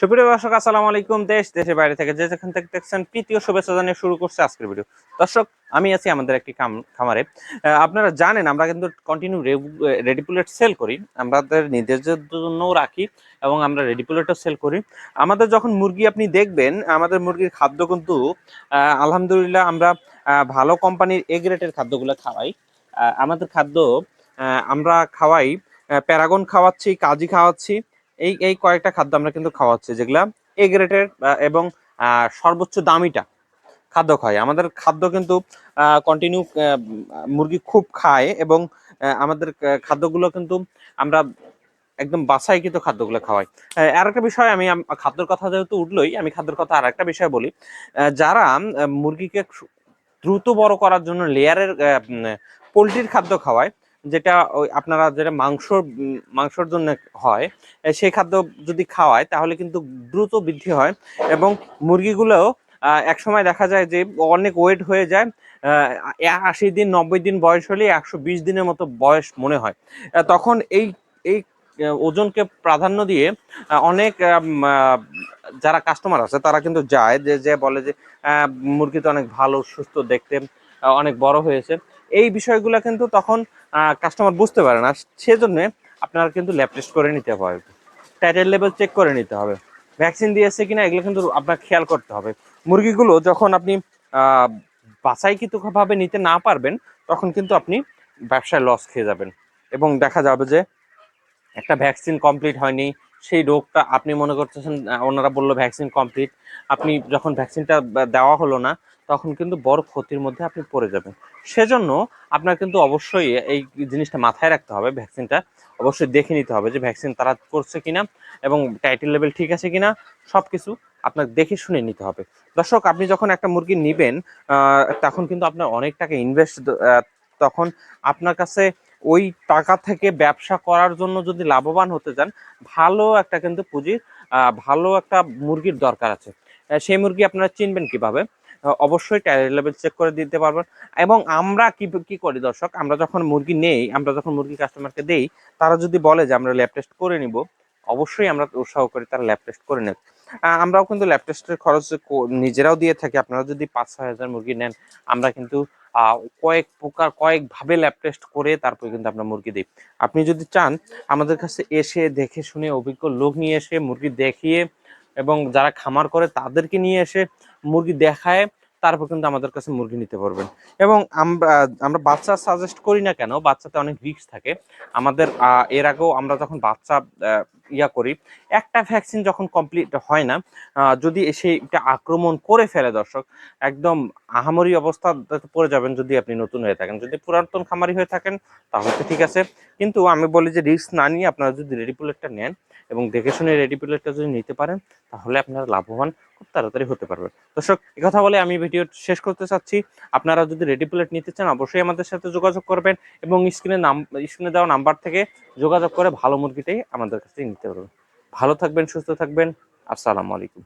সুপ্রিয় দর্শক, আসসালামু আলাইকুম। দেশ, দেশের বাইরে থেকে যে যেখান থেকে দেখছেন তৃতীয় শুভেচ্ছা জানিয়ে শুরু করছে আজকের ভিডিও দর্শক, আমি আছি আমাদের একটি খাম- খামারে। আপনারা জানেন, আমরা কিন্তু কন্টিনিউ রেডিপুলেট সেল করি। আমাদের নিজেদের জন্যও রাখি এবং আমরা রেডিপুলেটও সেল করি। আমাদের যখন মুরগি আপনি দেখবেন, আমাদের মুরগির খাদ্য কিন্তু আলহামদুলিল্লাহ আমরা ভালো কোম্পানির এ গ্রেটের খাদ্যগুলো খাওয়াই। আমাদের খাদ্য আমরা খাওয়াই প্যারাগন খাওয়াচ্ছি, কাজি খাওয়াচ্ছি এই এই কয়েকটা খাদ্য আমরা কিন্তু খাওয়াচ্ছি, যেগুলা এ এবং সর্বোচ্চ দামিটা খাদ্য খাই আমাদের খাদ্য কিন্তু কন্টিনিউ মুরগি খুব খায় এবং আমাদের খাদ্যগুলো কিন্তু আমরা একদম বাছাইকৃত খাদ্যগুলো খাওয়াই। আর একটা বিষয় আমি খাদ্যর কথা যেহেতু উঠলোই, আমি খাদ্যর কথা আর একটা বিষয় বলি। যারা মুরগিকে দ্রুত বড় করার জন্য লেয়ারের পোলট্রির খাদ্য খাওয়ায় যেটা ওই আপনারা যেটা মাংস মাংসর জন্য হয় সেই খাদ্য যদি খাওয়ায় তাহলে কিন্তু দ্রুত বৃদ্ধি হয় এবং মুরগিগুলোও এক সময় দেখা যায় যে অনেক ওয়েট হয়ে যায় আশি দিন, নব্বই দিন বয়স হলে একশো বিশ দিনের মতো বয়স মনে হয়। তখন এই এই ওজনকে প্রাধান্য দিয়ে অনেক যারা কাস্টমার আছে তারা কিন্তু যায়, যে যে বলে যে মুরগি তো অনেক ভালো, সুস্থ দেখতে অনেক বড় হয়েছে। এই বিষয়গুলো কিন্তু তখন কাস্টমার বুঝতে পারে না। সেজন্য আপনারা কিন্তু ল্যাব টেস্ট করে নিতে হবে। টাইটেল লেভেল চেক করে নিতে হবে। ভ্যাকসিন দিয়েছে কিনা, এগুলো কিন্তু আপনার খেয়াল করতে হবে। মুরগিগুলো যখন আপনি বাছাইকৃতভাবে নিতে না পারবেন, তখন কিন্তু আপনি ব্যবসায় লস খেয়ে যাবেন। এবং দেখা যাবে যে একটা ভ্যাকসিন কমপ্লিট হয়নি সেই রোগটা আপনি মনে করতেছেন ওনারা বলল ভ্যাকসিন কমপ্লিট আপনি যখন ভ্যাকসিনটা দেওয়া হলো না, তখন কিন্তু বড় ক্ষতির মধ্যে আপনি পড়ে যাবেন। সেজন্য আপনার কিন্তু অবশ্যই এই জিনিসটা মাথায় রাখতে হবে ভ্যাকসিনটা অবশ্যই দেখে নিতে হবে যে ভ্যাকসিন তারা করছে কিনা এবং টাইটেল লেভেল ঠিক আছে কিনা সব কিছু আপনার দেখে শুনে নিতে হবে। দর্শক, আপনি যখন একটা মুরগি নেবেন তখন কিন্তু আপনার অনেক টাকা ইনভেস্ট তখন আপনার কাছে ওই টাকা থেকে ব্যবসা করার জন্য যদি লাভবান হতে চান ভালো একটা কিন্তু পুঁজির ভালো একটা মুরগির দরকার আছে। সেই মুরগি আপনারা চিনবেন কীভাবে? অবশ্যই ট্যালেন্ট লেভেল চেক করে দিতে পারবেন। এবং আমরা কি কি করি দর্শক? আমরা যখন মুরগি নেই আমরা যখন মুরগি কাস্টমারকে দেই তারা যদি বলে যে আমরা ল্যাব টেস্ট করে নিব অবশ্যই আমরা উৎসাহ করি তারা ল্যাব টেস্ট করে আহ, আমরাও কিন্তু ল্যাব টেস্টের খরচ নিজেরাও দিয়ে থাকি। আপনারা যদি পাঁচ ছয় হাজার মুরগি নেন আমরা কিন্তু কয়েক প্রকার, কয়েক ভাবে ল্যাব টেস্ট করে তারপরে কিন্তু আমরা মুরগি দিই। আপনি যদি চান, আমাদের কাছে এসে দেখে শুনে অভিজ্ঞ লোক নিয়ে এসে মুরগি দেখিয়ে এবং যারা খামার করে তাদেরকে নিয়ে এসে মুরগি দেখায়, তারপর কিন্তু আমাদের কাছে মুরগি নিতে পারবেন। এবং আমরা আমরা বাচ্চা সাজেস্ট করি না কেন, বাচ্চাতে অনেক রিস্ক থাকে। আমাদের এর আগেও আমরা যখন বাচ্চা ইয়া করি, একটা ভ্যাকসিন যখন কমপ্লিট হয় না যদি সেইটা আক্রমণ করে ফেলে দর্শক, একদম আহামরি অবস্থা পড়ে যাবেন যদি আপনি নতুন হয়ে থাকেন। যদি পুরাতন খামারি হয়ে থাকেন, তাহলে তো ঠিক আছে। কিন্তু আমি বলি যে রিস্ক না নিয়ে আপনারা যদি রেডি পুলেটটা নেন এবং দেখে শুনে রেডি পুলেটটা যদি নিতে পারেন, তাহলে আপনারা লাভবান খুব তাড়াতাড়ি হতে পারবেন। দর্শক কথা বলে আমি ভিডিও শেষ করতে চাচ্ছি। আপনারা যদি রেডি প্লেট নিতে চান, অবশ্যই আমাদের সাথে যোগাযোগ করবেন এবং স্ক্রিনে নাম স্ক্রিনে দেওয়া নাম্বার থেকে যোগাযোগ করে ভালো মুরগিটাই আমাদের কাছ থেকে নিতে পারবেন ভালো থাকবেন, সুস্থ থাকবেন। আসসালামু আলাইকুম।